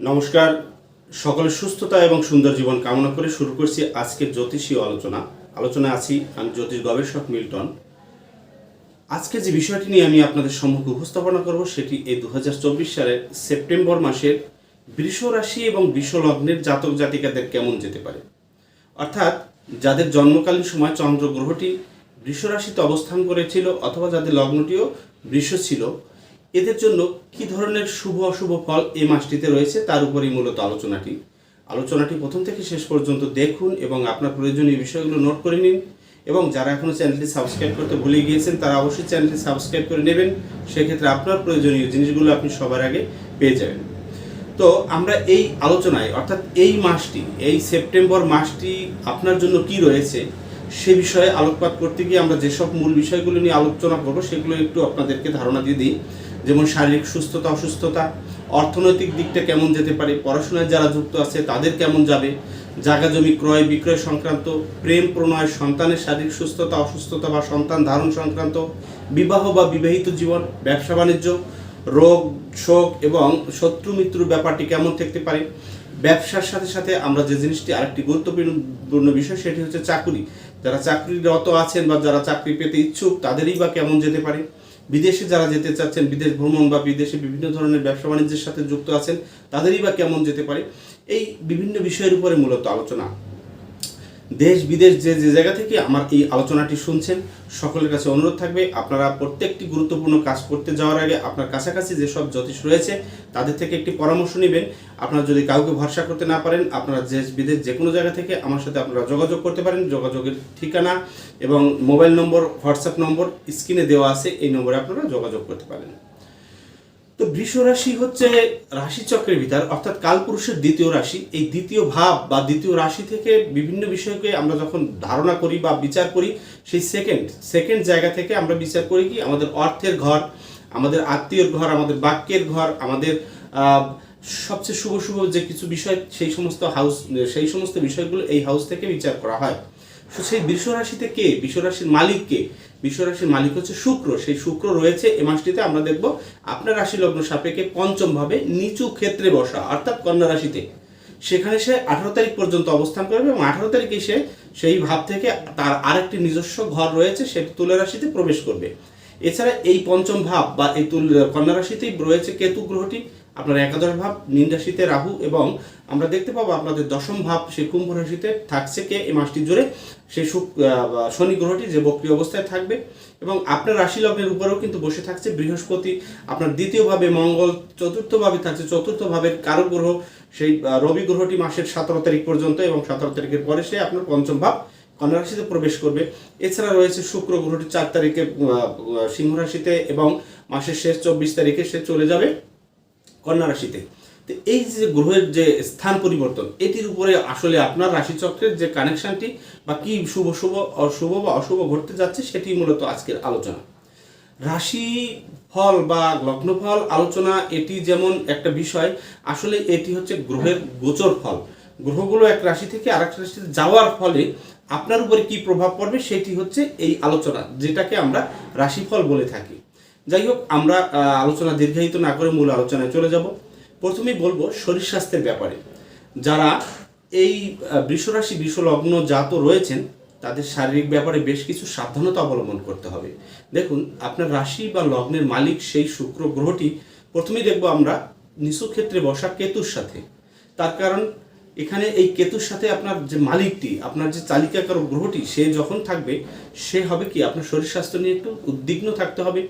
নমস্কার। সকলের সুস্থতা এবং সুন্দর জীবন কামনা করে শুরু করছি আজকের জ্যোতিষীয় আলোচনা। আলোচনায় আছি আমি জ্যোতিষ গবেষক মিল্টন। আজকে যে বিষয়টি নিয়ে আমি আপনাদের সম্মুখে উপস্থাপনা করব সেটি এই দু হাজার চব্বিশ সালের সেপ্টেম্বর মাসের বৃষ রাশি এবং লগ্নের জাতক জাতিকাদের কেমন যেতে পারে? অর্থাৎ যাদের জন্মকালীন সময় চন্দ্র গ্রহটি বৃষ অবস্থান করেছিল অথবা যাদের লগ্নটিও বৃষ ছিল এদের জন্য কি ধরনের শুভ অশুভ ফল এই মাসটিতে রয়েছে তার উপরেই মূলত আলোচনাটি। আলোচনাটি প্রথম থেকে শেষ পর্যন্ত দেখুন এবং আপনার প্রয়োজনীয় বিষয়গুলো নোট করে নিন এবং যারা এখনও চ্যানেলটি সাবস্ক্রাইব করতে ভুলে গিয়েছেন, তারা অবশ্যই চ্যানেলটি সাবস্ক্রাইব করে নেবেন। সেক্ষেত্রে আপনার প্রয়োজনীয় জিনিসগুলো আপনি সবার আগে পেয়ে যাবেন। তো আমরা এই আলোচনায়, অর্থাৎ এই মাসটি, এই সেপ্টেম্বর মাসটি আপনার জন্য কি রয়েছে সে বিষয়ে আলোকপাত করতে গিয়ে আমরা যেসব মূল বিষয়গুলো নিয়ে আলোচনা করব সেগুলো একটু আপনাদেরকে ধারণা দিয়ে দিই। যেমন শারীরিক সুস্থতা, অসুস্থতা, অর্থনৈতিক দিকটা কেমন যেতে পারে, পড়াশোনায় যারা যুক্ত আছে তাদের কেমন যাবে, জায়গা জমি ক্রয়, বিক্রয় সংক্রান্ত, প্রেম, প্রণয়, সন্তানের শারীরিক সুস্থতা, অসুস্থতা বা সন্তান ধারণ সংক্রান্ত, বিবাহ বা বিবাহিত জীবন, ব্যবসা বাণিজ্য, রোগ, শোক এবং শত্রু মৃত্যুর ব্যাপারটি কেমন থাকতে পারে, ব্যবসার সাথে সাথে আমরা যে জিনিসটি আরেকটি গুরুত্বপূর্ণ বিষয় সেটি হচ্ছে চাকুরি। যারা চাকরিরত আছেন বা যারা চাকরি পেতে ইচ্ছুক তাদেরই বা কেমন যেতে পারে বিদেশে যারা যেতে চাচ্ছেন, বিদেশ ভ্রমণ বা বিদেশে বিভিন্ন ধরনের ব্যবসা বাণিজ্যের সাথে যুক্ত আছেন, তাদেরই বা কেমন যেতে পারে? এই বিভিন্ন বিষয়ের উপরে মূলত আলোচনা। দেশ, বিদেশ, যে যে জায়গা থেকে আমার এই আলোচনাটি শুনছেন, সকলের কাছে অনুরোধ থাকবে, আপনারা প্রত্যেকটি গুরুত্বপূর্ণ কাজ করতে যাওয়ার আগে আপনার কাছাকাছি যেসব জ্যোতিষ রয়েছে, তাদের থেকে একটি পরামর্শ নেবেন। আপনারা যদি কাউকে ভরসা করতে না পারেন, আপনারা দেশ, বিদেশ যে কোনো জায়গা থেকে আমার সাথে আপনারা যোগাযোগ করতে পারেন। যোগাযোগের ঠিকানা এবং মোবাইল নম্বর, হোয়াটসঅ্যাপ নম্বর স্ক্রিনে দেওয়া আছে, এই নম্বরে আপনারা যোগাযোগ করতে পারেন। তো বৃষ রাশি হচ্ছে রাশি চক্রের ভিতর, অর্থাৎ কালপুরুষের দ্বিতীয় রাশি। এই দ্বিতীয় ভাব বা দ্বিতীয় রাশি থেকে বিভিন্ন বিষয়কে আমরা যখন ধারণা করি বা বিচার করি, সেই সেকেন্ড সেকেন্ড জায়গা থেকে আমরা বিচার করি কি, আমাদের অর্থের ঘর, আমাদের আত্মীয়র ঘর, আমাদের বাক্যের ঘর, আমাদের সবচেয়ে শুভ শুভ যে কিছু বিষয়, সেই সমস্ত হাউস সেই সমস্ত বিষয়গুলো এই হাউস থেকে বিচার করা হয়। তো সেই বৃষ রাশিতে কে? বৃষ রাশির মালিক কে? বৃষ রাশির মালিক হচ্ছে শুক্র। সেই শুক্র রয়েছে এ মাসটিতে আমরা দেখব আপনার রাশি লগ্ন সাপেক্ষে পঞ্চম ভাবে নিচু ক্ষেত্রে বসা, অর্থাৎ কন্যা রাশিতে। সেখানে সে আঠারো তারিখ পর্যন্ত অবস্থান করবে এবং আঠারো তারিখে সে সেই ভাব থেকে তার আরেকটি নিজস্ব ঘর রয়েছে সেটি তুলা রাশিতে প্রবেশ করবে। এছাড়া এই পঞ্চম ভাব বা এই তুল কন্যা রাশিতেই রয়েছে কেতু গ্রহটি আপনার একাদশ ভাব মীন রাশিতে রাহু এবং আমরা দেখতে পাবো আপনাদের দশম ভাব সেই কুম্ভ রাশিতে থাকছে কে এই মাসটি জুড়ে। সেই শনি গ্রহটি যে বক্রিয় অবস্থায় থাকবে এবং আপনার রাশি লগ্নের উপরেও কিন্তু বসে থাকছে বৃহস্পতি। আপনার দ্বিতীয়ভাবে মঙ্গল চতুর্থভাবে থাকছে চতুর্থ ভাবের কারও গ্রহ। সেই রবি গ্রহটি মাসের সতেরো তারিখ পর্যন্ত এবং সতেরো তারিখের পরে সে আপনার পঞ্চম ভাব কন্যা রাশিতে প্রবেশ করবে। এছাড়া রয়েছে শুক্র গ্রহটি চার তারিখে সিংহ রাশিতে এবং মাসের শেষ চব্বিশ তারিখে সে চলে যাবে। কন্যা রাশিতে তো এই যে গ্রহের যে স্থান পরিবর্তন, এটির উপরে আসলে আপনার রাশিচক্রের যে কানেকশনটি বা কি শুভ শুভ, অশুভ বা অশুভ ঘটতে যাচ্ছে, সেটি মূলত আজকের আলোচনা। রাশি ফল বা লগ্নফল আলোচনা, এটি যেমন একটা বিষয়, আসলে এটি হচ্ছে গ্রহের গোচর ফল। গ্রহগুলো এক রাশি থেকে আরেক রাশিতে যাওয়ার ফলে আপনার উপরে কি প্রভাব পড়বে, সেটি হচ্ছে এই আলোচনা, যেটাকে আমরা রাশিফল বলে থাকি। যাই হোক আমরা আলোচনা দীর্ঘায়িত না করে মূল আলোচনায় চলে যাব। প্রথমেই বলব শরীর স্বাস্থ্যের ব্যাপারে। যারা এই আহ, বৃষরাশি বৃষলগ্ন জাত রয়েছেন তাদের শারীরিক ব্যাপারে বেশ কিছু সাবধানতা অবলম্বন করতে হবে। দেখুন আপনার রাশি বা লগ্নের মালিক সেই শুক্র গ্রহটি প্রথমেই দেখব আমরা নিচু ক্ষেত্রে বসা কেতুর সাথে। তার কারণ এখানে এই কেতুর সাথে আপনার যে মালিকটি আপনার যে চালিকাকার গ্রহটি সে যখন থাকবে সে হবে কি আপনার শরীর স্বাস্থ্য নিয়ে একটু উদ্বিগ্ন থাকতে হবে।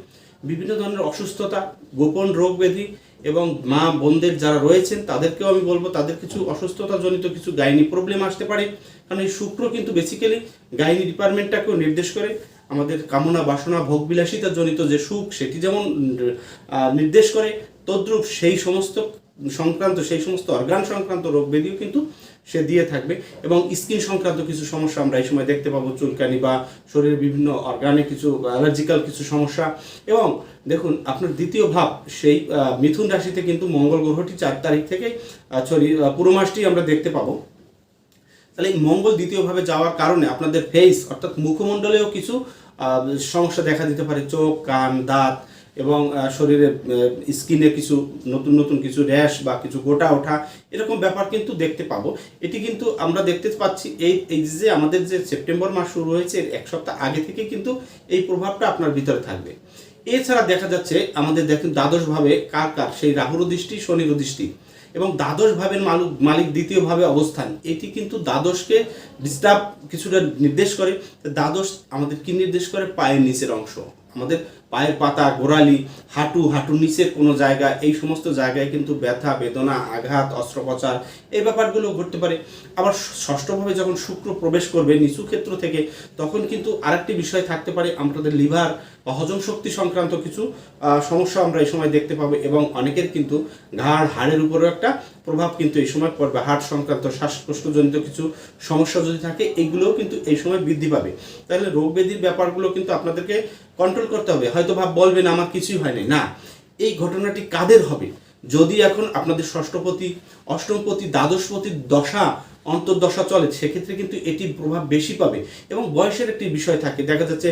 বিভিন্ন ধরনের অসুস্থতা, গোপন রোগ ব্যাধি এবং মা বোনদের যারা রয়েছেন, তাদেরকেও আমি বলব তাদের কিছু অসুস্থতা জনিত কিছু গাইনি প্রবলেম আসতে পারে। কারণ এই শুক্র কিন্তু বেসিক্যালি গাইনি ডিপার্টমেন্টটাকেও নির্দেশ করে আমাদের কামনা, বাসনা ভোগ বিলাসিতা জনিত যে সুখ, সেটি যেমন নির্দেশ করে, তদ্রূপ সেই সমস্ত সংক্রান্ত, সেই সমস্ত অর্গান সংক্রান্ত রোগ ব্যাধিও কিন্তু সে দিয়ে থাকবে এবং স্কিন সংক্রান্ত কিছু সমস্যা আমরা এই সময় দেখতে পাবো, চুলকানি বা শরীরের বিভিন্ন অর্গানে কিছু অ্যালার্জিক্যাল কিছু সমস্যা। এবং দেখুন, আপনার দ্বিতীয় ভাব, সেই মিথুন রাশিতে কিন্তু মঙ্গল গ্রহটি চার তারিখ থেকে সরি পুরো মাসটি আমরা দেখতে পাবো। তাহলে মঙ্গল দ্বিতীয়ভাবে যাওয়ার কারণে আপনাদের ফেস অর্থাৎ মুখমণ্ডলেও কিছু সমস্যা দেখা দিতে পারে, চোখ, কান, দাঁত এবং শরীরে স্কিনে কিছু নতুন নতুন কিছু র্যাশ বা কিছু গোটা ওঠা, এরকম ব্যাপার কিন্তু দেখতে পাবো। এটি কিন্তু আমরা দেখতে পাচ্ছি এই এই যে আমাদের যে সেপ্টেম্বর মাস শুরু হয়েছে এক সপ্তাহ আগে থেকে কিন্তু এই প্রভাবটা আপনার ভিতরে থাকবে। এছাড়া দেখা যাচ্ছে, আমাদের দেখেন দ্বাদশভাবে কার কার, সেই রাহুর দৃষ্টি, শনির দৃষ্টি এবং দ্বাদশ ভাবের মালিক মালিক দ্বিতীয় ভাবে অবস্থান। এটি কিন্তু দ্বাদশকে ডিস্টার্ব কিছুটা নির্দেশ করে। দ্বাদশ আমাদের কি নির্দেশ করে? পায়ের নিচের অংশ। আমাদের পায়ের পাতা, গোড়ালি, হাঁটু হাঁটু নিচের কোনো জায়গা, এই সমস্ত জায়গায় কিন্তু ব্যথা, বেদনা, আঘাত, অস্ত্রোপচার, এই ব্যাপারগুলো ঘটতে পারে। আবার ষষ্ঠভাবে যখন শুক্র প্রবেশ করবে নিচু ক্ষেত্র থেকে, তখন কিন্তু আরেকটি বিষয় থাকতে পারে, আমাদের লিভার বা হজম শক্তি সংক্রান্ত কিছু সমস্যা আমরা এই সময় দেখতে পাবো এবং অনেকের কিন্তু ঘাড়, হাড়ের উপরেও একটা প্রভাব কিন্তু এই সময় পড়বে। হার্ট সংক্রান্ত শ্বাসকষ্টজনিত কিছু সমস্যা যদি থাকে এইগুলোও কিন্তু এই সময় বৃদ্ধি পাবে। তাহলে রোগ ব্যাধির ব্যাপারগুলো কিন্তু আপনাদেরকে কন্ট্রোল করতে হবে। হয়তো ভাব বলবেন আমার কিছুই হয়নি না, এই ঘটনাটি কাদের হবে? যদি এখন আপনাদের ষষ্ঠপতি, অষ্টমপতি দ্বাদশপতির দশা, অন্তর্দশা চলে, সেক্ষেত্রে কিন্তু এটি প্রভাব বেশি পাবে। এবং বয়সের একটি বিষয় থাকে, দেখা যাচ্ছে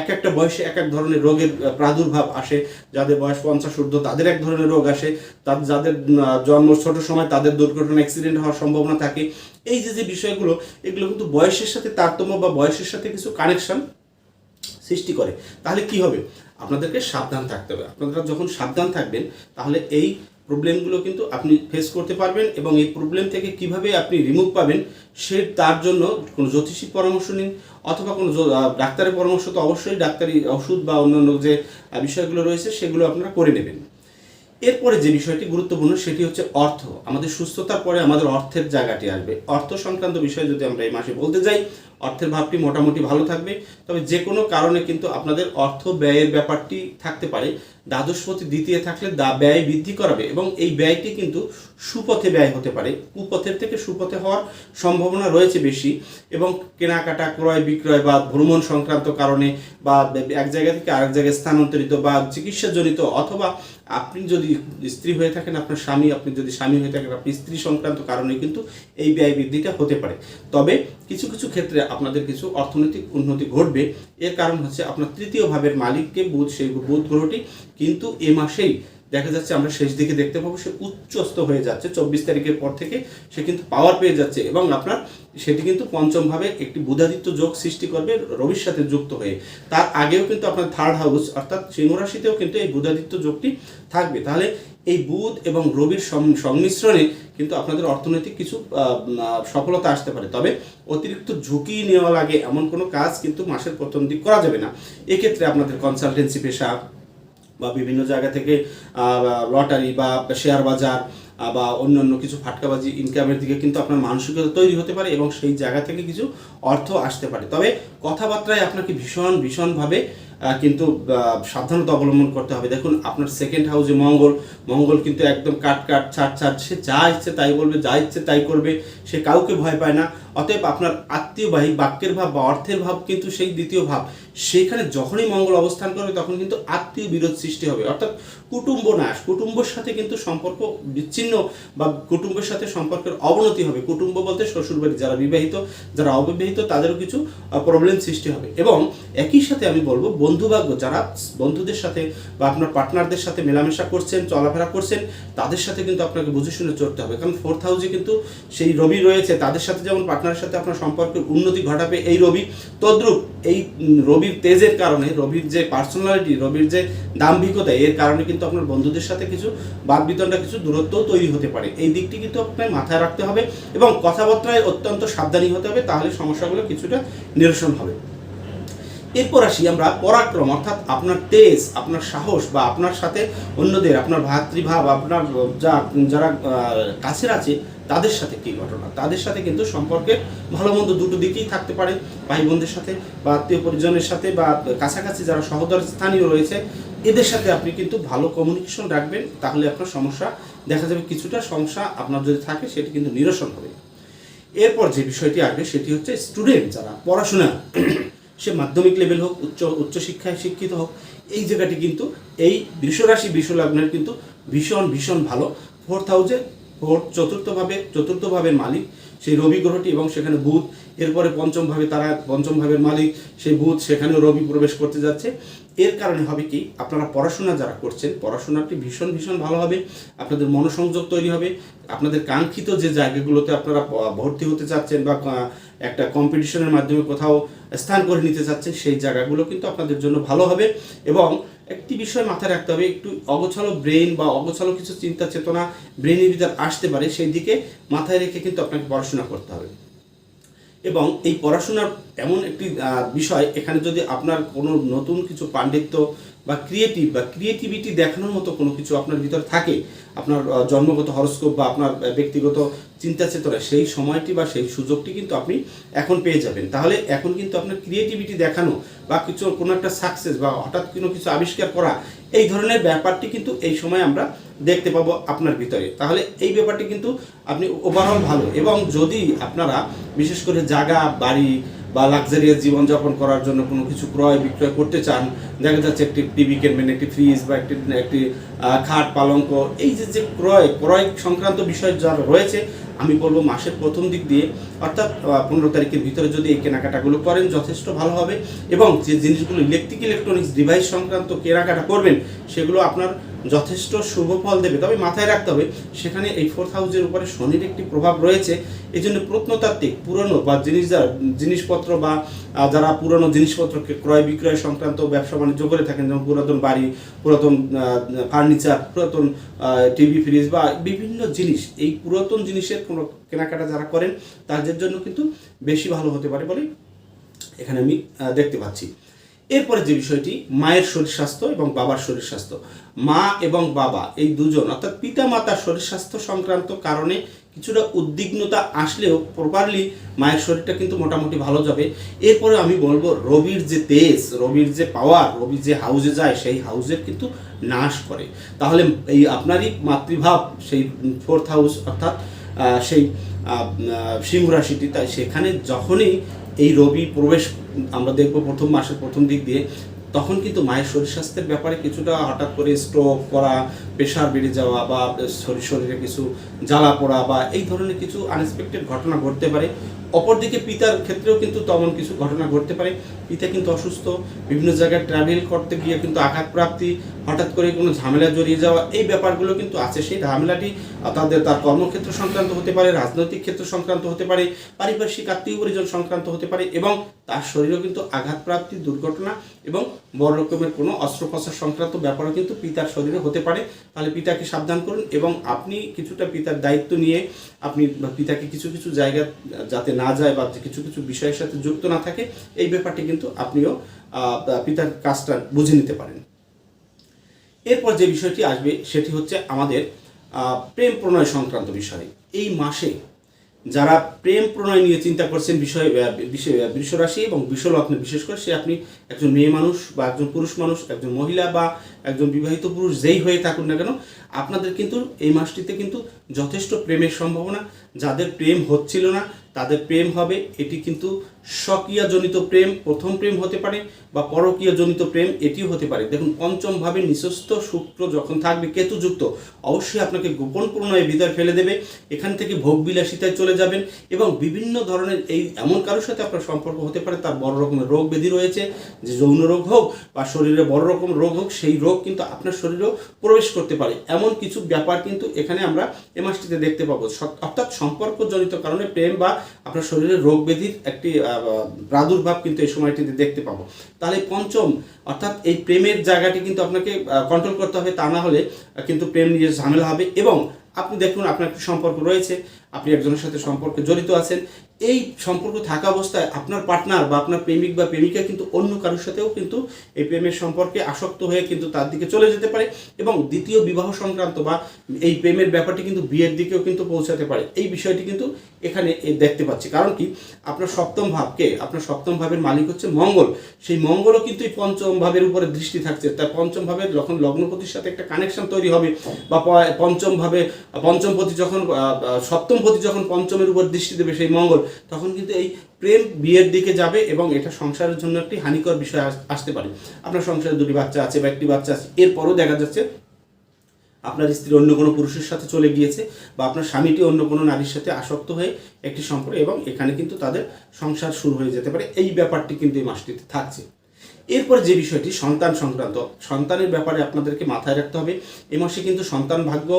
এক একটা বয়সে এক এক ধরনের রোগের প্রাদুর্ভাব আসে। যাদের বয়স পঞ্চাশ, ঊর্ধ্ব, তাদের এক ধরনের রোগ আসে। তার যাদের জন্ম ছোট সময়, তাদের দুর্ঘটনা অ্যাক্সিডেন্ট হওয়ার সম্ভাবনা থাকে। এই যে যে বিষয়গুলো, এগুলো কিন্তু বয়সের সাথে তারতম্য বা বয়সের সাথে কিছু কানেকশন সৃষ্টি করে, তাহলে কি হবে? আপনাদেরকে সাবধান থাকতে হবে। আপনারা যখন সাবধান থাকবেন, তাহলে এই প্রবলেমগুলো কিন্তু আপনি ফেস করতে পারবেন এবং এই প্রবলেম থেকে কীভাবে আপনি রিমুভ পাবেন, সে তার জন্য কোনো জ্যোতিষীর পরামর্শ নিন অথবা কোনো ডাক্তারের পরামর্শ তো অবশ্যই, ডাক্তারি ওষুধ বা অন্যান্য যে বিষয়গুলো রয়েছে, সেগুলো আপনারা করে নেবেন। এরপরে যে বিষয়টি গুরুত্বপূর্ণ, সেটি হচ্ছে অর্থ। আমাদের সুস্থতার পরে আমাদের অর্থের জায়গাটি আসবে। অর্থ সংক্রান্ত বিষয় যদি আমরা এই মাসে বলতে যাই অর্থের ভাবটি মোটামুটি ভালো থাকবে। তবে যে কোনো কারণে কিন্তু আপনাদের অর্থ ব্যয়ের ব্যাপারটি থাকতে পারে। দ্বাদশপতি দ্বিতীয় থাকলে দা ব্যয় বৃদ্ধি করাবে এবং এই ব্যয়টি কিন্তু সুপথে ব্যয় হতে পারে। কুপথের থেকে সুপথে হওয়ার সম্ভাবনা রয়েছে বেশি এবং কেনাকাটা, ক্রয় বিক্রয় বা ভ্রমণ সংক্রান্ত কারণে বা এক জায়গা থেকে আরেক জায়গায় স্থানান্তরিত বা চিকিৎসাজনিত অথবা আপনি যদি স্ত্রী হয়ে থাকেন, আপনার স্বামী, আপনি যদি স্বামী হয়ে থাকেন, আপনি স্ত্রী সংক্রান্ত কারণে কিন্তু এই ব্যয় বৃদ্ধিটা হতে পারে। তবে কিছু কিছু ক্ষেত্রে আপনাদের কিছু অর্থনৈতিক উন্নতি ঘটবে। এর কারণ হচ্ছে আপনার তৃতীয় ভাবের মালিককে বুধ, সেই বুধ গ্রহটি কিন্তু এ মাসেই দেখা যাচ্ছে আমরা শেষ দিকে দেখতে পাবো। সে উচ্চস্ত হয়ে যাচ্ছে। চব্বিশ তারিখের পর থেকে সে কিন্তু পাওয়ার পেয়ে যাচ্ছে এবং আপনার সেটি কিন্তু পঞ্চমভাবে একটি বুধাদিত্য যোগ সৃষ্টি করবে রবির সাথে যুক্ত হয়ে। তার আগেও কিন্তু আপনার থার্ড হাউস অর্থাৎ সিংহ রাশিতেও কিন্তু এই বুধাদিত্য যোগটি থাকবে। তাহলে এই বুধ এবং রবির সংমিশ্রণে কিন্তু আপনাদের অর্থনৈতিক কিছু সফলতা আসতে পারে। তবে অতিরিক্ত ঝুঁকি নেওয়া লাগে এমন কোনো কাজ কিন্তু মাসের প্রথম দিক করা যাবে না। এক্ষেত্রে আপনাদের কনসালটেন্সি পেশা বা বিভিন্ন জায়গা থেকে লটারি বা শেয়ার বাজার বা অন্যান্য কিছু ফাটকাবাজি ইনকামের দিকে কিন্তু আপনার মানসিকতা তৈরি হতে পারে এবং সেই জায়গা থেকে কিছু অর্থ আসতে পারে। তবে কথাবার্তায় আপনাকে ভীষণ, ভীষণভাবে কিন্তু সাবধানতা অবলম্বন করতে হবে। দেখুন, আপনার সেকেন্ড হাউসে মঙ্গল মঙ্গল কিন্তু একদম কাট কাট, ছাট ছাট। সে যা ইচ্ছে তাই বলবে, যা ইচ্ছে তাই করবে, সে কাউকে ভয় পায় না। অতএব আপনার আত্মীয়বাহী, বাক্যের ভাব বা অর্থের ভাব কিন্তু সেই দ্বিতীয় ভাব। সেখানে যখনই মঙ্গল অবস্থান করবে, তখন কিন্তু আত্মীয় বিরোধ সৃষ্টি হবে। অর্থাৎ কুটুম্ব নাশ। কুটুম্বর সাথে কিন্তু সম্পর্ক বিচ্ছিন্ন বা কুটুম্বের সাথে সম্পর্কের অবনতি হবে। কুটুম্ব বলতে শ্বশুরবাড়ি। যারা বিবাহিত, যারা অবিবাহিত, তাদেরও কিছু প্রবলেম সৃষ্টি হবে। এবং একই সাথে আমি বলব বন্ধুভাগ্য যারা বন্ধুদের সাথে বা আপনার পার্টনারদের সাথে মেলামেশা করছেন, চলাফেরা করছেন, তাদের সাথে কিন্তু আপনাকে বুঝে শুনে চলতে হবে। কারণ ফোর্থ হাউসে কিন্তু সেই রবি রয়েছে, তাদের সাথে যেমন পার্টনারের সাথে আপনার সম্পর্কের উন্নতি ঘটাবে এই রবি, তদ্রুপ এই রবির তেজের কারণে, রবির যে পার্সোনালিটি রবির যে দাম্ভিকতা, এর কারণে কিন্তু আপনার বন্ধুদের সাথে কিছু বাদ বিতণ্ডা কিছু দূরত্বও তৈরি হতে পারে। এই দিকটি কিন্তু আপনার মাথায় রাখতে হবে এবং কথাবার্তায় অত্যন্ত সাবধানী হতে হবে, তাহলে সমস্যাগুলো কিছুটা নিরসন হবে। এরপর আসি আমরা পরাক্রম, অর্থাৎ আপনার তেজ, আপনার সাহস বা আপনার সাথে অন্যদের, আপনার ভাতৃভাব, আপনার যা, যারা কাছের আছে, তাদের সাথে কী ঘটনা। তাদের সাথে কিন্তু সম্পর্কের ভালো মন্দ দুটো দিকেই থাকতে পারে। ভাই বোনদের সাথে বা আত্মীয় পরিজনের সাথে বা কাছাকাছি যারা সহদর স্থানীয় রয়েছে, এদের সাথে আপনি কিন্তু ভালো কমিউনিকেশন রাখবেন, তাহলে আপনার সমস্যা দেখা যাবে। কিছুটা সমস্যা আপনার যদি থাকে, সেটি কিন্তু নিরসন হবে। এরপর যে বিষয়টি আসবে, সেটি হচ্ছে স্টুডেন্ট যারা, পড়াশোনা। সে মাধ্যমিক লেভেল হোক, উচ্চ, উচ্চশিক্ষায় শিক্ষিত হোক, এই জায়গাটি কিন্তু এই বৃষরাশি, বৃষলগ্নের কিন্তু ভীষণ ভীষণ ভালো। ফোর্থ হাউসে ফোর্থ চতুর্থভাবে, চতুর্থভাবের মালিক, সেই রবি গ্রহটি এবং সেখানে বুধ, এরপরে পঞ্চমভাবে তারা পঞ্চম ভাবের মালিক, সেই বুধ, সেখানেও রবি প্রবেশ করতে যাচ্ছে। এর কারণে হবে কি, আপনারা পড়াশোনা যারা করছেন, পড়াশোনাটি ভীষণ ভীষণ ভালো হবে, আপনাদের মনোসংযোগ তৈরি হবে, আপনাদের কাঙ্ক্ষিত যে জায়গাগুলোতে আপনারা ভর্তি হতে চাচ্ছেন বা একটা কম্পিটিশনের মাধ্যমে কোথাও স্থান করে নিতে চাচ্ছেন, সেই জায়গাগুলো কিন্তু আপনাদের জন্য ভালো হবে এবং একটি বিষয় মাথায় রাখতে হবে, একটু অগোছালো ব্রেন বা অগোছালো কিছু চিন্তা চেতনা ব্রেনের ভিতর আসতে পারে, সেই দিকে মাথায় রেখে কিন্তু আপনাকে পড়াশোনা করতে হবে। এবং এই পড়াশোনার এমন একটি বিষয়, এখানে যদি আপনার কোনো নতুন কিছু পাণ্ডিত্য বা ক্রিয়েটিভ বা ক্রিয়েটিভিটি দেখানোর মতো কোনো কিছু আপনার ভিতর থাকে, আপনার জন্মগত হরস্কোপ বা আপনার ব্যক্তিগত চিন্তা চেতনা সেই সময়টি বা সেই সুযোগটি কিন্তু আপনি এখন পেয়ে যাবেন। তাহলে এখন কিন্তু আপনার ক্রিয়েটিভিটি দেখানো বা কিছু, কোনো একটা সাকসেস বা হঠাৎ কোনো কিছু আবিষ্কার করা, এই ধরনের ব্যাপারটি কিন্তু এই সময় আমরা দেখতে পাবো আপনার ভিতরে। তাহলে এই ব্যাপারটি কিন্তু আপনি ওভারঅল ভালো। এবং যদি আপনারা, বিশেষ করে জায়গা, বাড়ি বা লাক্সারিয়াস জীবনযাপন করার জন্য কোনো কিছু ক্রয় বিক্রয় করতে চান, দেখা যাচ্ছে একটি টিভি কিনবেন, একটি ফ্রিজ বা একটি একটি খাট, পালঙ্ক, এই যে যে ক্রয় ক্রয় সংক্রান্ত বিষয় যা রয়েছে, আমি বলব মাসের প্রথম দিক দিয়ে, অর্থাৎ পনেরো তারিখের ভিতরে যদি এই কেনাকাটাগুলো করেন, যথেষ্ট ভালো হবে। এবং যে জিনিসগুলো ইলেকট্রিক ইলেকট্রনিক্স ডিভাইস সংক্রান্ত কেনাকাটা করবেন, সেগুলো আপনার যথেষ্ট শুভ ফল দেবে। তবে মাথায় রাখতে হবে, সেখানে এই ফোর্থ হাউসের উপরে শনির একটি প্রভাব রয়েছে। এই জন্য প্রত্নতাত্ত্বিক, পুরনো বা জিনিস জিনিসপত্র বা যারা পুরনো জিনিসপত্রকে ক্রয় বিক্রয় সংক্রান্ত ব্যবসা বাণিজ্য করে থাকেন, যেমন পুরাতন বাড়ি, পুরাতন ফার্নিচার, পুরাতন টিভি ফ্রিজ বা বিভিন্ন জিনিস, এই পুরাতন জিনিসের কোনো কেনাকাটা যারা করেন, তাদের জন্য কিন্তু বেশি ভালো হতে পারে বলে এখানে আমি দেখতে পাচ্ছি। এরপরে যে বিষয়টি, মায়ের শরীর স্বাস্থ্য এবং বাবার শরীর স্বাস্থ্য। মা এবং বাবা, এই দুজন, অর্থাৎ পিতা মাতার শরীর স্বাস্থ্য সংক্রান্ত কারণে কিছুটা উদ্বিগ্নতা আসলেও প্রপারলি মায়ের শরীরটা কিন্তু মোটামুটি ভালো যাবে। এরপরে আমি বলব রবির যে তেজ, রবির যে পাওয়ার রবি যে হাউজে যায়, সেই হাউজের কিন্তু নাশ করে। তাহলে এই আপনারই মাতৃভাব, সেই ফোর্থ হাউস অর্থাৎ সেই সিংহ রাশিটি, তাই সেখানে যখনই এই রবি প্রবেশ, আমরা দেখব প্রথম মাসের প্রথম দিক দিয়ে তখন কিন্তু মায়ের শরীর স্বাস্থ্যের ব্যাপারে কিছুটা হঠাৎ করে স্ট্রোক করা, প্রেশার বেড়ে যাওয়া বা শরীর শরীরে কিছু জ্বালা পোড়া বা এই ধরনের কিছু আনএক্সপেক্টেড ঘটনা ঘটতে পারে। অপরদিকে পিতার ক্ষেত্রেও কিন্তু তেমন কিছু ঘটনা ঘটতে পারে। পিতা কিন্তু অসুস্থ, বিভিন্ন জায়গায় ট্রাভেল করতে গিয়ে কিন্তু আঘাতপ্রাপ্তি, হঠাৎ করে কোনো ঝামেলা জড়িয়ে যাওয়া, এই ব্যাপারগুলো কিন্তু আছে। সেই ঝামেলাটি তাদের তার কর্মক্ষেত্র সংক্রান্ত হতে পারে, রাজনৈতিক ক্ষেত্র সংক্রান্ত হতে পারে, পারিপার্শ্বিক আত্মীয় পরিজন সংক্রান্ত হতে পারে এবং তার শরীরেও কিন্তু আঘাতপ্রাপ্তি, দুর্ঘটনা এবং বড় রকমের কোনো অস্ত্রোপচার সংক্রান্ত ব্যাপারও কিন্তু পিতার শরীরে হতে পারে। তাহলে পিতাকে সাবধান করুন এবং আপনি কিছুটা পিতার দায়িত্ব নিয়ে আপনি পিতাকে কিছু কিছু জায়গা যাতে না যায় বা কিছু কিছু বিষয়ের সাথে যুক্ত না থাকে, এই ব্যাপারটি কিন্তু আপনিও পিতার কাজটা বুঝে নিতে পারেন। এরপর যে বিষয়টি আসবে, সেটি হচ্ছে আমাদের প্রেম প্রণয় সংক্রান্ত বিষয়। এই মাসে যারা প্রেম প্রণয় নিয়ে চিন্তা করছেন, বিষয় বৃষরাশি এবং বিশ্বলগ্নে বিশেষ করে সে আপনি একজন মেয়ে মানুষ বা একজন পুরুষ মানুষ, একজন মহিলা বা একজন বিবাহিত পুরুষ যেই হয়ে থাকুন না কেন, আপনাদের কিন্তু এই মাসটিতে কিন্তু যথেষ্ট প্রেমের সম্ভাবনা। যাদের প্রেম হচ্ছিল না তাদের প্রেম হবে, এটি কিন্তু স্বকীয়জনিত প্রেম, প্রথম প্রেম হতে পারে বা পরকীয়জনিত প্রেম, এটিও হতে পারে। দেখুন পঞ্চমভাবে নিঃস্ব শুক্র যখন থাকবে, কেতুযুক্ত, অবশ্যই আপনাকে গোপন প্রণয়ে ভিতর ফেলে দেবে, এখান থেকে ভোগ বিলাসিতায় চলে যাবেন এবং বিভিন্ন ধরনের এই এমন কারোর সাথে আপনার সম্পর্ক হতে পারে, তার বড় রকমের রোগ ব্যাধি রয়েছে, যে যৌন রোগ হোক বা শরীরে বড় রকম রোগ হোক, সেই রোগ কিন্তু আপনার শরীরেও প্রবেশ করতে পারে। এমন কিছু ব্যাপার কিন্তু এখানে আমরা এ মাসটিতে দেখতে পাবো। অর্থাৎ সম্পর্কজনিত কারণে প্রেম বা আপনার শরীরে রোগ ব্যাধির একটি প্রাদুর্ভাব কিন্তু এই সময়টিতে দেখতে পাবো। তাহলে পঞ্চম, অর্থাৎ এই প্রেমের জায়গাটি কিন্তু আপনাকে কন্ট্রোল করতে হবে, তা না হলে কিন্তু প্রেম নিয়ে ঝামেলা হবে। এবং আপনি দেখুন, আপনার একটি সম্পর্ক রয়েছে, আপনি একজনের সাথে সম্পর্কে জড়িত আছেন এই সম্পর্ক থাকা অবস্থায় আপনার পার্টনার বা আপনার প্রেমিক বা প্রেমিকা কিন্তু অন্য কারোর সাথেও কিন্তু এই প্রেমের সম্পর্কে আসক্ত হয়ে কিন্তু তার দিকে চলে যেতে পারে এবং দ্বিতীয় বিবাহ সংক্রান্ত বা এই প্রেমের ব্যাপারটি কিন্তু বিয়ের দিকেও কিন্তু পৌঁছাতে পারে। এই বিষয়টি কিন্তু এখানে দেখতে পাচ্ছি। কারণ কি? আপনার সপ্তম ভাবকে, আপনার সপ্তম ভাবের মালিক হচ্ছে মঙ্গল। সেই মঙ্গলও কিন্তু এই পঞ্চম ভাবের উপরে দৃষ্টি থাকছে। তার পঞ্চম ভাবে যখন লগ্নপতির সাথে একটা কানেকশন তৈরি হবে বা পঞ্চম ভাবে পঞ্চমপতি যখন সপ্তমপতি যখন পঞ্চমের উপর দৃষ্টি দেবে সেই মঙ্গল তখন কিন্তু এই প্রেম বিয়ের দিকে যাবে এবং এটা সংসারের জন্য একটি হানিকর বিষয় আস- আসতে পারে। আপনার সংসারে দুটি বাচ্চা আছে বা একটি বাচ্চা আছে, এরপরও দেখা যাচ্ছে আপনার স্ত্রী অন্য কোনো পুরুষের সাথে চলে গিয়েছে বা আপনার স্বামীটি অন্য কোনো নারীর সাথে আসক্ত হয়ে একটি সম্পর্ক এবং এখানে কিন্তু তাদের সংসার শুরু হয়ে যেতে পারে। এই ব্যাপারটি কিন্তু এই মাসটিতে থাকছে। এরপর যে বিষয়টি, সন্তান সংক্রান্ত, সন্তানের ব্যাপারে আপনাদেরকে মাথায় রাখতে হবে। এ মাসে কিন্তু সন্তান ভাগ্য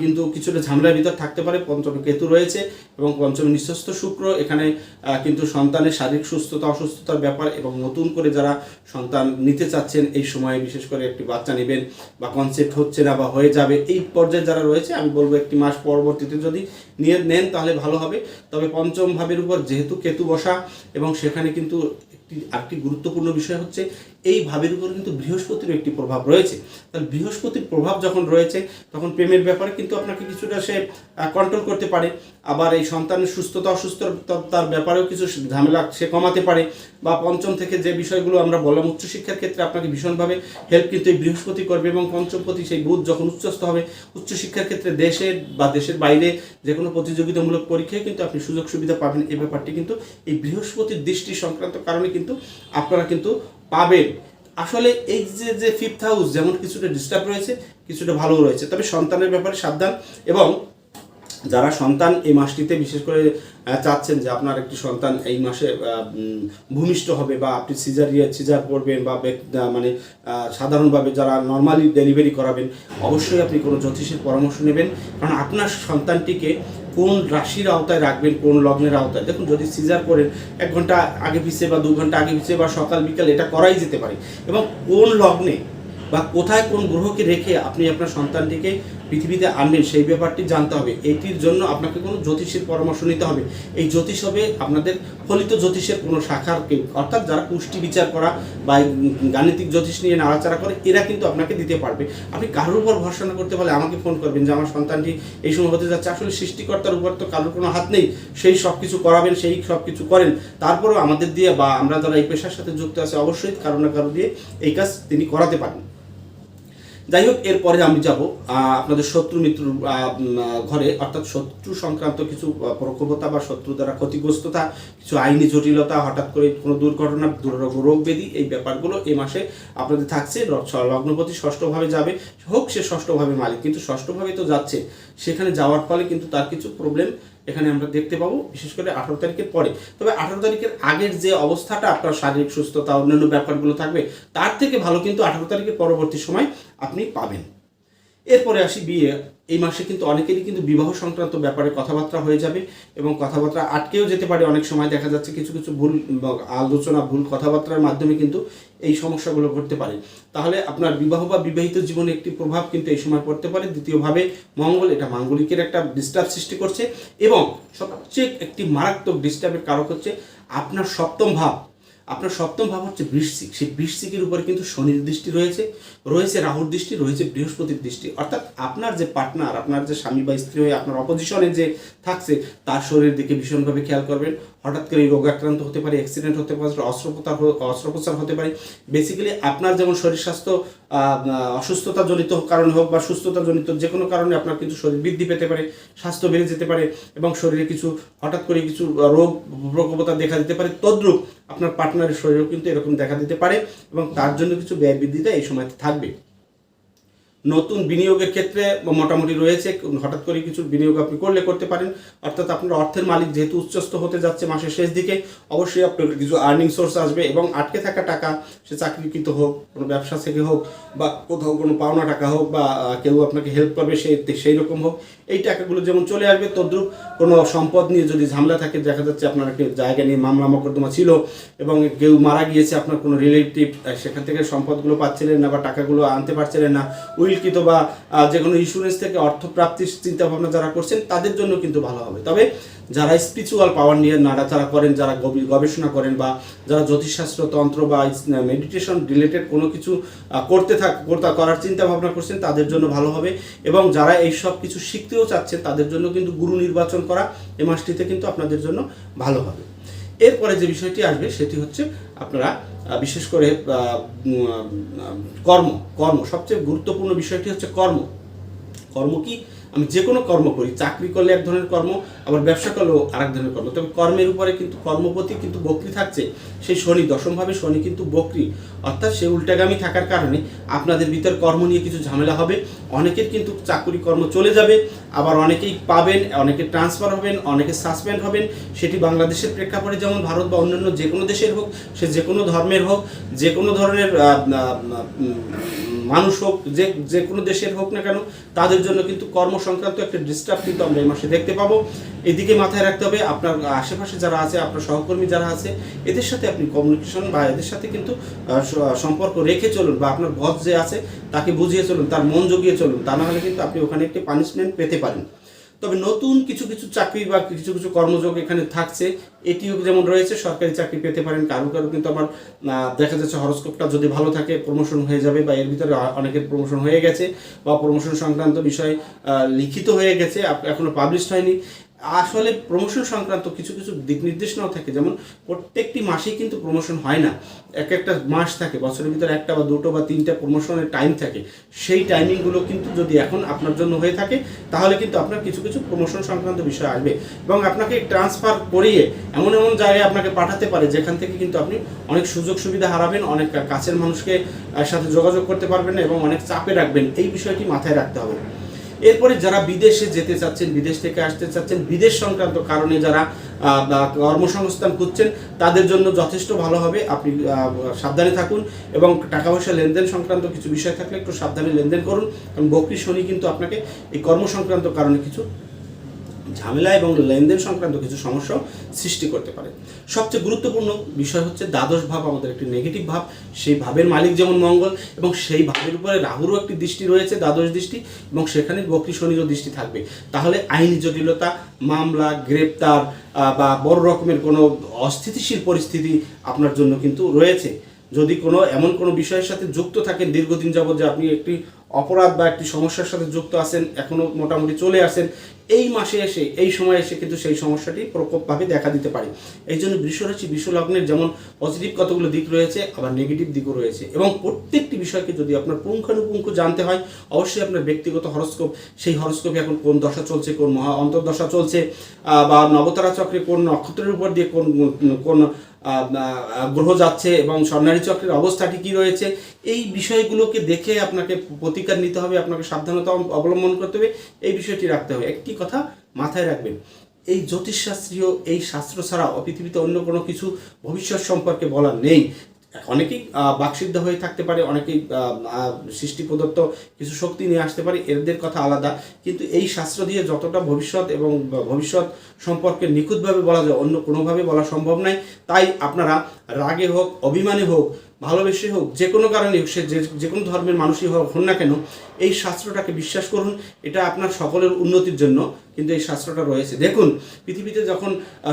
কিন্তু কিছুটা ঝামেলার ভিতর থাকতে পারে। পঞ্চমে কেতু রয়েছে এবং পঞ্চমে নিঃস্বস্ত শুক্র। এখানে কিন্তু সন্তানের শারীরিক সুস্থতা, অসুস্থতার ব্যাপার এবং নতুন করে যারা সন্তান নিতে চাচ্ছেন, এই সময়ে বিশেষ করে একটি বাচ্চা নেবেন বা কনসেপ্ট হচ্ছে না বা হয়ে যাবে, এই পর্যায়ে যারা রয়েছে, আমি বলব একটি মাস পরবর্তীতে যদি নিয়ে নেন, তাহলে ভালো হবে। তবে পঞ্চম ভাবের উপর যেহেতু কেতু বসা এবং সেখানে কিন্তু একটি গুরুত্বপূর্ণ বিষয় হচ্ছে এই ভাবের উপর কিন্তু বৃহস্পতির একটি প্রভাব রয়েছে। তাহলে বৃহস্পতির প্রভাব যখন রয়েছে, তখন প্রেমের ব্যাপারে কিন্তু আপনাকে কিছুটা সে কন্ট্রোল করতে পারে। আবার এই সন্তানের সুস্থতা অসুস্থতার ব্যাপারেও কিছু ঝামেলা সে কমাতে পারে বা পঞ্চম থেকে যে বিষয়গুলো আমরা বললাম, উচ্চশিক্ষার ক্ষেত্রে আপনাকে ভীষণভাবে হেল্প কিন্তু এই বৃহস্পতি করবে এবং পঞ্চমপতি সেই বুধ যখন উচ্চস্থ হবে, উচ্চশিক্ষার ক্ষেত্রে দেশের বা দেশের বাইরে যে কোনো প্রতিযোগিতামূলক পরীক্ষায় কিন্তু আপনি সুযোগ সুবিধা পাবেন। এই ব্যাপারটি কিন্তু এই বৃহস্পতির দৃষ্টি সংক্রান্ত কারণে কিন্তু আপনারা কিন্তু পাবেন। আসলে এই যে যে ফিফথ হাউস যেমন কিছুটা ডিস্টার্ব রয়েছে, কিছুটা ভালো রয়েছে। তবে সন্তানের ব্যাপারে সাবধান এবং যারা সন্তান এই মাসটিতে বিশেষ করে চাচ্ছেন যে আপনার একটি সন্তান এই মাসে ভূমিষ্ঠ হবে বা আপনি সিজারিয়া সিজার করবেন বা মানে সাধারণভাবে যারা নর্মালি ডেলিভারি করাবেন, অবশ্যই আপনি কোনো জ্যোতিষের পরামর্শ নেবেন। কারণ আপনার সন্তানটিকে কোন রাশির আওতায় রাখবেন, কোন লগ্নের আওতায়? দেখুন, যদি সিজার করেন, এক ঘণ্টা আগে পিছিয়ে বা দু ঘণ্টা আগে পিছিয়ে বা সকাল, বিকাল, এটা করাই যেতে পারে। এবং কোন লগ্নে বা কোথায় কোন গ্রহকে রেখে আপনি আপনার সন্তানটিকে পৃথিবীতে আনবেন, সেই ব্যাপারটি জানতে হবে। এটির জন্য আপনাকে কোনো জ্যোতিষের পরামর্শ নিতে হবে। এই জ্যোতিষ হবে আপনাদের ফলিত জ্যোতিষের কোনো শাখার অর্থাৎ যারা পুষ্টি বিচার করা বা গাণিতিক জ্যোতিষ নিয়ে নাড়াচাড়া করে, এরা কিন্তু আপনাকে দিতে পারবে। আপনি কারোর উপর ভরসা না করতে পারলে আমাকে ফোন করবেন যে, আমার সন্তানটি এই সময় হতে যাচ্ছে। আসলে সৃষ্টিকর্তার উপর তো কারোর কোনো হাত নেই। সেই সব কিছু করাবেন, সেই সব কিছু করেন। তারপরেও আমাদের দিয়ে বা আমরা যারা এই পেশার সাথে যুক্ত আছে, অবশ্যই কারও না কারও দিয়ে এই কাজ তিনি করাতে পারেন। যাই হোক এরপরে আমি যাব আপনাদের শত্রু মিত্র ঘরে। অর্থাৎ শত্রু সংক্রান্ত কিছু প্রকোপতা বা শত্রু দ্বারা ক্ষতিগ্রস্ততা, কিছু আইনি জটিলতা, হঠাৎ করে কোনো দুর্ঘটনা রোগ ব্যাধি, এই ব্যাপারগুলো এই মাসে আপনাদের থাকছে। লগ্নপতি ষষ্ঠভাবে যাবে। হোক সে ষষ্ঠভাবে মালিক, কিন্তু ষষ্ঠভাবে তো যাচ্ছে। সেখানে যাওয়ার ফলে কিন্তু তার কিছু প্রবলেম এখানে আমরা দেখতে পাবো, বিশেষ করে আঠারো তারিখের পরে। তবে আঠারো তারিখের আগের যে অবস্থাটা, আপনার শারীরিক সুস্থতা, অন্যান্য ব্যাপারগুলো থাকবে, তার থেকে ভালো কিন্তু আঠারো তারিখের পরবর্তী সময় আপনি পাবেন। এরপরে আসি বিয়ে। এই মাসে কিন্তু অনেকেরই কিন্তু বিবাহ সংক্রান্ত ব্যাপারে কথাবার্তা হয়ে যাবে এবং কথাবার্তা আটকেও যেতে পারে। অনেক সময় দেখা যাচ্ছে কিছু কিছু ভুল আলোচনা, ভুল কথাবার্তার মাধ্যমে কিন্তু এই সমস্যাগুলো ঘটতে পারে। তাহলে আপনার বিবাহ বা বিবাহিত জীবনে একটি প্রভাব কিন্তু এই সময় পড়তে পারে। দ্বিতীয়ভাবে, মঙ্গল এটা মাঙ্গলিকের একটা ডিস্টার্ব সৃষ্টি করছে এবং সবচেয়ে একটি মারাত্মক ডিস্টার্বের কারক হচ্ছে আপনার সপ্তম ভাব। আপনার সপ্তম ভাব হচ্ছে বৃশ্চিক। সেই বৃশ্চিকের উপরে কিন্তু শনির দৃষ্টি রয়েছে রয়েছে রাহুর দৃষ্টি, রয়েছে বৃহস্পতির দৃষ্টি। অর্থাৎ আপনার যে পার্টনার, আপনার যে স্বামী বা স্ত্রী হয়ে আপনার অপোজিশনে যে থাকছে, তার শরীরের দিকে ভীষণভাবে খেয়াল করবেন। হঠাৎ করে রোগ আক্রান্ত হতে পারে অ্যাক্সিডেন্ট হতে পারে অস্ত্রোপচার অস্ত্রোপচার হতে পারে। বেসিক্যালি আপনার যেমন শরীর স্বাস্থ্য আহ, অসুস্থতা জনিত কারণে হোক বা সুস্থতা জনিত যে কোনো কারণে আপনার কিন্তু শরীর বৃদ্ধি পেতে পারে স্বাস্থ্য বেড়ে যেতে পারে এবং শরীরে কিছু হঠাৎ করে কিছু রোগ প্রকোপতা দেখা দিতে পারে। তদ্রুপ আপনার পার্টনারের শরীরেও কিন্তু এরকম দেখা দিতে পারে এবং তার জন্য কিছু ব্যয় বৃদ্ধিটা এই সময়তে থাকবে। নতুন বিনিয়োগের ক্ষেত্রে মোটামুটি রয়েছে, হঠাৎ করে কিছু বিনিয়োগ আপনি করলে করতে পারেন। অর্থাৎ আপনার অর্থের মালিক যেহেতু উচ্চস্থ হতে যাচ্ছে মাসের শেষ দিকে, অবশ্যই আপনার কিছু আর্নিং সোর্স আসবে এবং আটকে থাকা টাকা, সে চাকরিকৃত হোক, কোনো ব্যবসা থেকে হোক বা কোথাও কোনো পাওনা টাকা হোক বা কেউ আপনাকে হেল্প করবে সেই সেই রকম হোক, এই টাকাগুলো যেমন চলে আসবে, তদ্রুপ কোনো সম্পদ নিয়ে যদি ঝামেলা থাকে, দেখা যাচ্ছে আপনার একটা জায়গা নিয়ে মামলা মোকদ্দমা ছিল এবং কেউ মারা গিয়েছে, আপনার কোনো রিলেটিভ সেখান থেকে সম্পদগুলো পাচ্ছিলেন না বা টাকাগুলো আনতে পারছিলেন না উইলকৃত বা যে কোনো ইন্স্যুরেন্স থেকে অর্থ প্রাপ্তির চিন্তা ভাবনা যারা করছেন, তাদের জন্য কিন্তু ভালো হবে। তবে যারা স্পিরিচুয়াল পাওয়ার নিয়ে নাড়াচাড়া করেন, যারা গবেষণা করেন বা যারা জ্যোতিষশাস্ত্র, তন্ত্র বা মেডিটেশন রিলেটেড কোনো কিছু করতে থাক করার চিন্তা ভাবনা করছেন, তাদের জন্য ভালো হবে। এবং যারা এই সব কিছু শিখতেও চাচ্ছেন, তাদের জন্য কিন্তু গুরু নির্বাচন করা এই মাসটিতে কিন্তু আপনাদের জন্য ভালো হবে। এরপরে যে বিষয়টি আসবে সেটি হচ্ছে আপনারা বিশেষ করে কর্ম কর্ম। সবচেয়ে গুরুত্বপূর্ণ বিষয়টি হচ্ছে কর্ম। কর্ম কি? আমি যে কোনো কর্ম করি, চাকরি করলে এক ধরনের কর্ম, আবার ব্যবসা করলেও আরেক ধরনের কর্ম। তবে কর্মের উপরে কিন্তু কর্মপতি কিন্তু বক্রি থাকছে, সেই শনি, দশমভাবে শনি কিন্তু বক্রি। অর্থাৎ সে উল্টাগামী থাকার কারণে আপনাদের ভিতর কর্ম নিয়ে কিছু ঝামেলা হবে। অনেকের কিন্তু চাকরি কর্ম চলে যাবে, আবার অনেকেই পাবেন, অনেকে ট্রান্সফার হবেন, অনেকে সাসপেন্ড হবেন। সেটি বাংলাদেশের প্রেক্ষাপটে যেমন ভারত বা অন্যান্য যে কোনো দেশের হোক, সে যে কোনো ধর্মের হোক, যে কোনো ধরনের মানুষ হোক, যে যে কোনো দেশের হোক না কেন, তাদের জন্য কিন্তু কর্মসংক্রান্ত একটা ডিস্টার্ব কিন্তু আমরা এই মাসে দেখতে পাবো। এদিকে মাথায় রাখতে হবে, আপনার আশেপাশে যারা আছে, আপনার সহকর্মী যারা আছে, এদের সাথে আপনি কমিউনিকেশন বা এদের সাথে কিন্তু সম্পর্ক রেখে চলুন বা আপনার বস যে আছে, তাকে বুঝিয়ে চলুন, তার মন জগিয়ে চলুন। তা না হলে কিন্তু আপনি ওখানে একটি পানিশমেন্ট পেতে পারেন। তবে নতুন কিছু কিছু চাকরি বা কিছু কিছু কর্মযোগ এখানে থাকছে। এটিও যেমন রয়েছে, সরকারি চাকরি পেতে পারেন কারও কারও, কিন্তু আমার দেখা যাচ্ছে হরস্কোপটা যদি ভালো থাকে প্রমোশন হয়ে যাবে বা এর ভিতরে অনেকের প্রমোশন হয়ে গেছে বা প্রমোশন সংক্রান্ত বিষয় লিখিত হয়ে গেছে এখনও এখনও পাবলিশ হয়নি। আসলে প্রমোশন সংক্রান্ত কিছু কিছু দিক নির্দেশনাও থাকে। যেমন প্রত্যেকটি মাসেই কিন্তু প্রমোশন হয় না। এক একটা মাস থাকে, বছরের ভিতরে একটা বা দুটো বা তিনটা প্রমোশনের টাইম থাকে। সেই টাইমিংগুলো কিন্তু যদি এখন আপনার জন্য হয়ে থাকে, তাহলে কিন্তু আপনার কিছু কিছু প্রমোশন সংক্রান্ত বিষয় আসবে। এবং আপনাকে ট্রান্সফার করিয়ে এমন এমন জায়গায় আপনাকে পাঠাতে পারে, যেখান থেকে কিন্তু আপনি অনেক সুযোগ সুবিধা হারাবেন, অনেক কাছের মানুষকে সাথে যোগাযোগ করতে পারবেন এবং অনেক চাপে রাখবেন। এই বিষয়টি মাথায় রাখতে হবে। এরপরে যারা বিদেশে যেতে চাচ্ছেন, বিদেশ থেকে আসতে চাচ্ছেন, বিদেশ সংক্রান্ত কারণে যারা কর্মসংস্থান খুঁজছেন, তাদের জন্য যথেষ্ট ভালো হবে। আপনি সাবধানে থাকুন এবং টাকা পয়সা লেনদেন সংক্রান্ত কিছু বিষয় থাকলে একটু সাবধানে লেনদেন করুন। কারণ বকরি শনি কিন্তু আপনাকে এই কর্মসংক্রান্ত কারণে কিছু ঝামেলা এবং লেনদেন সংক্রান্ত কিছু সমস্যা সৃষ্টি করতে পারে। সবচেয়ে গুরুত্বপূর্ণ বিষয় হচ্ছে দ্বাদশ ভাব, আমাদের একটি নেগেটিভ ভাব। সেই ভাবের মালিক যেমন মঙ্গল এবং সেই ভাবের উপরে রাহুরও একটি দৃষ্টি রয়েছে, দ্বাদশ দৃষ্টি এবং সেখানে বকরি শনিরও দৃষ্টি থাকবে। তাহলে আইনি জটিলতা, মামলা, গ্রেপ্তার বা বড় রকমের কোনো অস্থিতিশীল পরিস্থিতি আপনার জন্য কিন্তু রয়েছে। যদি কোনো এমন কোনো বিষয়ের সাথে যুক্ত থাকেন দীর্ঘদিন যাবত যে আপনি একটি অপরাধ বা একটি সমস্যার সাথে যুক্ত আছেন এখনও মোটামুটি চলে আসেন এই মাসে এসে, এই সময় এসে কিন্তু সেই সমস্যাটি প্রকোপভাবে দেখা দিতে পারে। এই জন্য বৃষরাশি বিশ্বলগ্নের যেমন পজিটিভ কতগুলো দিক রয়েছে, আবার নেগেটিভ দিকও রয়েছে। এবং প্রত্যেকটি বিষয়কে যদি আপনার পুঙ্খানুপুঙ্খ জানতে হয়, অবশ্যই আপনার ব্যক্তিগত হরস্কোপ, সেই হরস্কোপে এখন কোন দশা চলছে, কোন মহা অন্তর্দশা চলছে বা নবতারা চক্রে কোন নক্ষত্রের উপর দিয়ে কোন কোন গ্রহ যাচ্ছে এবং স্বর্ণারী চক্রের অবস্থাটি কি রয়েছে, এই বিষয়গুলোকে দেখে আপনাকে প্রতিকার নিতে হবে, আপনাকে সাবধানতা অবলম্বন করতে হবে, এই বিষয়টি রাখতে হবে। একটি কথা মাথায় রাখবেন। এই জ্যোতিষশাস্ত্রীয়, এই শাস্ত্র ছাড়া পৃথিবীতে অন্য কোনো কিছু ভবিষ্যৎ সম্পর্কে বলা নেই। অনেকেই বাকসিদ্ধ হয়ে থাকতে পারে, অনেকেই সৃষ্টি প্রদত্ত কিছু শক্তি নিয়ে আসতে পারে, এদের কথা আলাদা। কিন্তু এই শাস্ত্র দিয়ে যতটা ভবিষ্যৎ এবং ভবিষ্যৎ সম্পর্কে নিখুঁতভাবে বলা যায়, অন্য কোনোভাবে বলা সম্ভব নয় তাই আপনারা রাগে হোক, অভিমানে হোক ভালোবেসে হোক, যে কোনো কারণে হোক, সে যে যে কোনো ধর্মের মানুষই হোক, হন না কেন, এই শাস্ত্রটাকে বিশ্বাস করুন, এটা আপনার সকলের উন্নতির জন্য কিন্তু এই শাস্ত্রটা রয়েছে। দেখুন, পৃথিবীতে যখন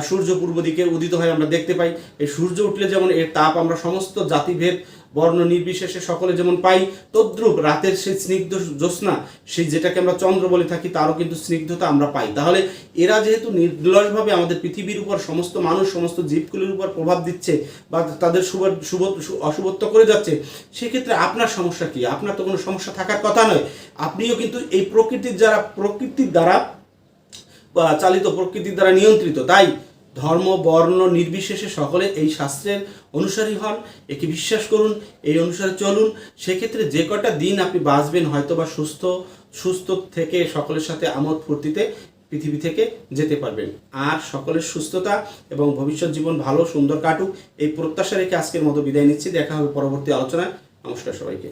সূর্য পূর্ব দিকে উদিত হয়, আমরা দেখতে পাই, এই সূর্য উঠলে যেমন এর তাপ, আমরা সমস্ত জাতিভেদ বর্ণ নির্বিশেষে সকলে যেমন পাই, তদ্রূপ রাতের সেই স্নিগ্ধ জ্যোৎস্না, সেই যেটাকে আমরা চন্দ্র বলে থাকি, তারও কিন্তু স্নিগ্ধতা আমরা পাই। তাহলে এরা যেহেতু নির্লসভাবে আমাদের পৃথিবীর উপর সমস্ত মানুষ, সমস্ত জীবগুলির উপর প্রভাব দিচ্ছে বা তাদের শুভ শুভ অশুভত্ব করে যাচ্ছে, সেক্ষেত্রে আপনার সমস্যা কি? আপনার তো কোনো সমস্যা থাকার কথা নয়। আপনিও কিন্তু এই প্রকৃতির যারা, প্রকৃতির দ্বারা চালিত প্রকৃতির দ্বারা নিয়ন্ত্রিত। তাই ধর্ম, বর্ণ নির্বিশেষে সকলে এই শাস্ত্রের অনুসারী হন। একে বিশ্বাস করুন, এই অনুসারে চলুন। সেক্ষেত্রে যে কটা দিন আপনি বাঁচবেন হয়তো বা সুস্থ সুস্থ থেকে সকলের সাথে আমোদ ফুর্তিতে পৃথিবী থেকে যেতে পারবেন। আর সকলের সুস্থতা এবং ভবিষ্যৎ জীবন ভালো, সুন্দর কাটুক, এই প্রত্যাশা রেখে আজকের মতো বিদায় নিচ্ছি। দেখা হবে পরবর্তী আলোচনায়। নমস্কার সবাইকে।